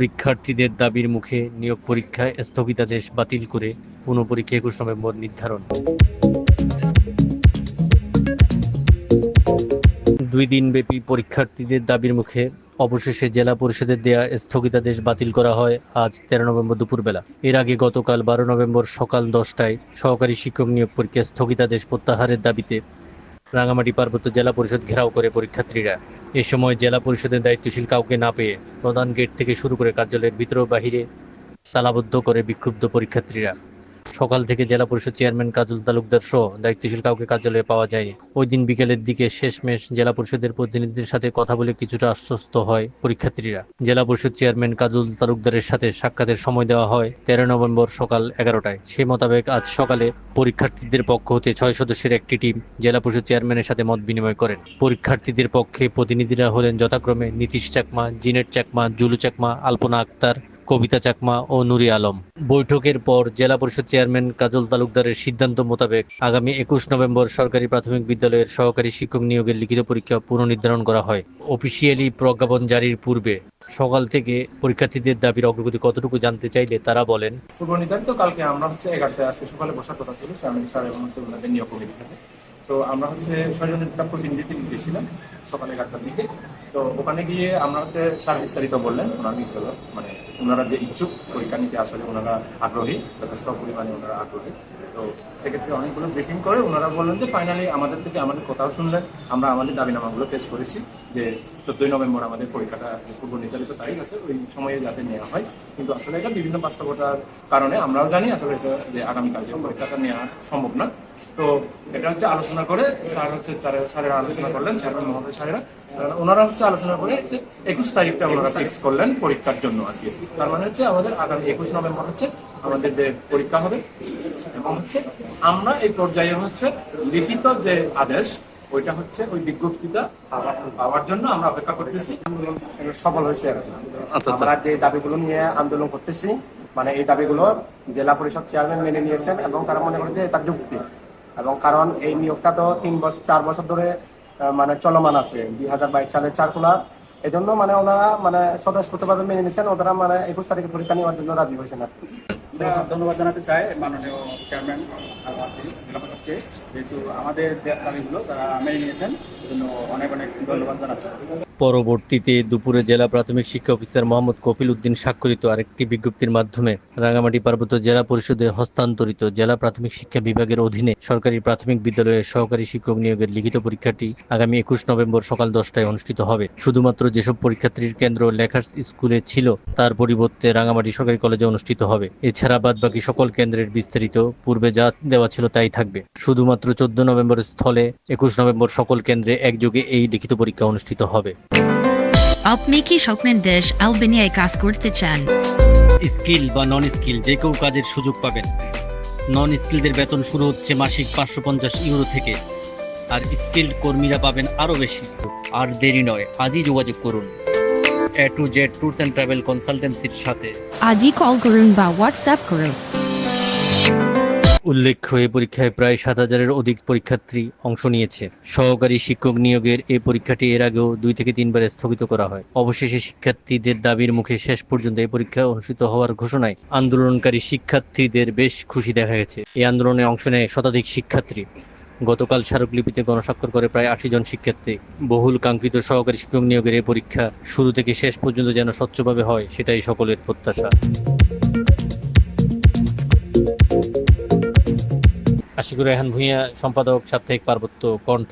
পরীক্ষার্থীদের দাবির মুখে নিয়োগ পরীক্ষায় স্থগিতাদেশ বাতিল করে পুনঃপরীক্ষা একুশ নভেম্বর নির্ধারণ। দুই দিনব্যাপী পরীক্ষার্থীদের দাবির মুখে অবশেষে জেলা পরিষদের দেয়া স্থগিতাদেশ বাতিল করা হয় আজ তেরো নভেম্বর দুপুরবেলা। এর আগে গতকাল বারো নভেম্বর সকাল দশটায় সহকারী শিক্ষক নিয়োগ পরীক্ষা স্থগিতাদেশ প্রত্যাহারের দাবিতে রাঙামাটি পার্বত্য জেলা পরিষদ ঘেরাও করে পরীক্ষার্থীরা। এ সময় জেলা পরিষদের দায়িত্বশীল কাউকে না পেয়ে প্রধান গেট থেকে শুরু করে কার্যালয়ের ভিতর বাহিরে তালাবদ্ধ করে বিক্ষুব্ধ পরীক্ষার্থীরা। সকাল থেকে জেলা পরিষদ চেয়ারম্যান কাজল তালুকদার সহ দায়িত্বশীল কাউকে কার্যালয়ে পাওয়া যায়নি। ওই দিন বিকেলের দিকে শেষমেশ জেলা পরিষদের প্রতিনিধিদের সাথে কথা বলে কিছুটা আশ্বস্ত হয় পরীক্ষার্থীরা। জেলা পরিষদ চেয়ারম্যান কাজল তালুকদারের সাথে সাক্ষাতের সময় দেওয়া হয় তেরো নভেম্বর সকাল এগারোটায়। সেই মোতাবেক আজ সকালে পরীক্ষার্থীদের পক্ষ হতে ছয় সদস্যের একটি টিম জেলা পরিষদ চেয়ারম্যানের সাথে মত বিনিময় করেন। পরীক্ষার্থীদের পক্ষে প্রতিনিধিরা হলেন যথাক্রমে নীতিশ চাকমা জিনেট চাকমা, জুলু চাকমা, আলপনা আক্তার কবিতা চাকমা ও নুরি আলম। বৈঠকের পর জেলা পরিষদ চেয়ারম্যান কাজল তালুকদারের সিদ্ধান্ত মোতাবেক আগামী একুশ নভেম্বর সরকারি প্রাথমিক বিদ্যালয়ের সহকারী শিক্ষক নিয়োগের লিখিত পরীক্ষা পুনর্নির্ধারণ করা হয়। অফিসিয়ালি প্রজ্ঞাপন জারির পূর্বে সকাল থেকে পরীক্ষার্থীদের দাবির অগ্রগতি কতটুকু জানতে চাইলে তারা বলেন, পূর্ব নির্ধারিত কালকে আমরা হচ্ছে এগারোটায় আজকে সকালে বসার কথা ছিল হচ্ছে ওনাদের নিয়োগ কমিটির সাথে। তো আমরা হচ্ছে ছয়জনের একটা প্রতিনিধি গেছিলাম সকালে এগারোটার দিকে। তো ওখানে গিয়ে আমরা হচ্ছে স্যার বিস্তারিত বললেন, ওনার বিদ্যালয় মানে ওনারা যে ইচ্ছুক পরীক্ষা নিতে আসলে ওনারা আগ্রহী, যথেষ্ট পরিমাণে ওনারা আগ্রহী। তো সেক্ষেত্রে অনেকগুলো ব্রিফিং করে ওনারা বললেন যে ফাইনালি আমাদের থেকে আমাদের কথাও শুনলেন, আমরা আমাদের দাবিনামাগুলো পেশ করেছি যে চোদ্দই নভেম্বর আমাদের পরীক্ষাটা পূর্ব নির্ধারিত তারিখ আছে, ওই সময়ে যাতে নেওয়া হয়। কিন্তু আসলে এটা বিভিন্ন বাস্তবতার কারণে আমরাও জানি আসলে এটা যে আগামীকাল পরীক্ষাটা নেওয়া সম্ভব না। তো এটা হচ্ছে আলোচনা করে স্যার হচ্ছে তারা স্যারেরা আলোচনা করলেন চেয়ারম্যান মহোদয় স্যারেরা। ওনারা হচ্ছে আলোচনা করে যে একুশ তারিখটা ওনারা ফিক্স করলেন পরীক্ষার জন্য আর কি। তার মানে হচ্ছে আমাদের আগামী একুশ নভেম্বর হচ্ছে আমাদের যে পরীক্ষা হবে এবং হচ্ছে আমরা এই পর্যায়ে হচ্ছে লিখিত যে আদেশ ওইটা হচ্ছে ওই বিজ্ঞপ্তিটা পাওয়ার- পাওয়ার জন্য আমরা অপেক্ষা করতেছি। আন্দোলন সফল হয়েছে আর কি। আচ্ছা, আমরা যে দাবিগুলো নিয়ে আন্দোলন করতেছি মানে এই দাবিগুলো জেলা পরিষদ চেয়ারম্যান মেনে নিয়েছেন এবং তারা মনে করেন যে এটা যুক্তি। এবং কারণ এই নিয়োগটা তো তিন বছর চার বছর ধরে মানে চলমান আছে, দুই হাজার বাইশ সালের চারকুলার এই জন্য মানে ওনারা মানে স্বতঃস্ফূর্তভাবে মেনে নিয়েছেন ওনারা মানে একুশ তারিখে পরীক্ষা নেওয়ার জন্য রাজি হয়েছেন আর ধন্যবাদ জানাতে চাই মাননীয় চেয়ারম্যান জেলা পরিষদকে যেহেতু আমাদের দাবিগুলো তারা মেনে নিয়েছেন অনেক অনেক ধন্যবাদ জানাচ্ছি। পরবর্তীতে দুপুরে জেলা প্রাথমিক শিক্ষা অফিসার মোহাম্মদ কপিল উদ্দিন স্বাক্ষরিত আরেকটি বিজ্ঞপ্তির মাধ্যমে রাঙামাটি পার্বত্য জেলা পরিষদে হস্তান্তরিত জেলা প্রাথমিক শিক্ষা বিভাগের অধীনে সরকারি প্রাথমিক বিদ্যালয়ের সহকারী শিক্ষক নিয়োগের লিখিত পরীক্ষাটি আগামী একুশ নভেম্বর সকাল দশটায় অনুষ্ঠিত হবে। শুধুমাত্র যেসব পরীক্ষার্থীর কেন্দ্র লেখার্স স্কুলে ছিল, তার পরিবর্তে রাঙামাটি সরকারি কলেজে অনুষ্ঠিত হবে। এছাড়া বাদ বাকি সকল কেন্দ্রের বিস্তারিত পূর্বে যা দেওয়া ছিল তাই থাকবে। শুধুমাত্র চোদ্দ নভেম্বরের স্থলে একুশ নভেম্বর সকল কেন্দ্রে একযোগে এই লিখিত পরীক্ষা অনুষ্ঠিত হবে। আপনি কি স্বপ্নের দেশ আলবেনিয়ায় কাজ করতে চান স্কিল বা নন স্কিল যে কেউ কাজের সুযোগ পাবেন। নন স্কিলদের বেতন শুরু হচ্ছে মাসিক পাঁচশো পঞ্চাশ ইউরো থেকে। আর স্কিল্ড কর্মীরা পাবেন আরও বেশি। আর দেরি নয় আজই যোগাযোগ করুন। A to Z tours and travel কনসালটেন্সির সাথে। আজই কল করুন বা হোয়াটসঅ্যাপ করুন। উল্লেখ্য এই পরীক্ষায় প্রায় সাত হাজারের অধিক পরীক্ষার্থী অংশ নিয়েছে। সহকারী শিক্ষক নিয়োগের এই পরীক্ষাটি এর আগেও দুই থেকে তিনবার স্থগিত করা হয়। অবশেষে শিক্ষার্থীদের দাবির মুখে শেষ পর্যন্ত এই পরীক্ষা অনুষ্ঠিত হওয়ার ঘোষণায় আন্দোলনকারী শিক্ষার্থীদের বেশ খুশি দেখা গেছে। এই আন্দোলনে অংশ নেয় শতাধিক শিক্ষার্থী। গতকাল স্মারকলিপিতে গণস্বাক্ষর করে প্রায় আশি জন শিক্ষার্থী। বহুল কাঙ্ক্ষিত সহকারী শিক্ষক নিয়োগের এই পরীক্ষা শুরু থেকে শেষ পর্যন্ত যেন স্বচ্ছভাবে হয়, সেটাই সকলের প্রত্যাশা। আশিকুর রেহান ভূঁইয়া সম্পাদক সাপ্তাহিক পার্বত্য কণ্ঠ।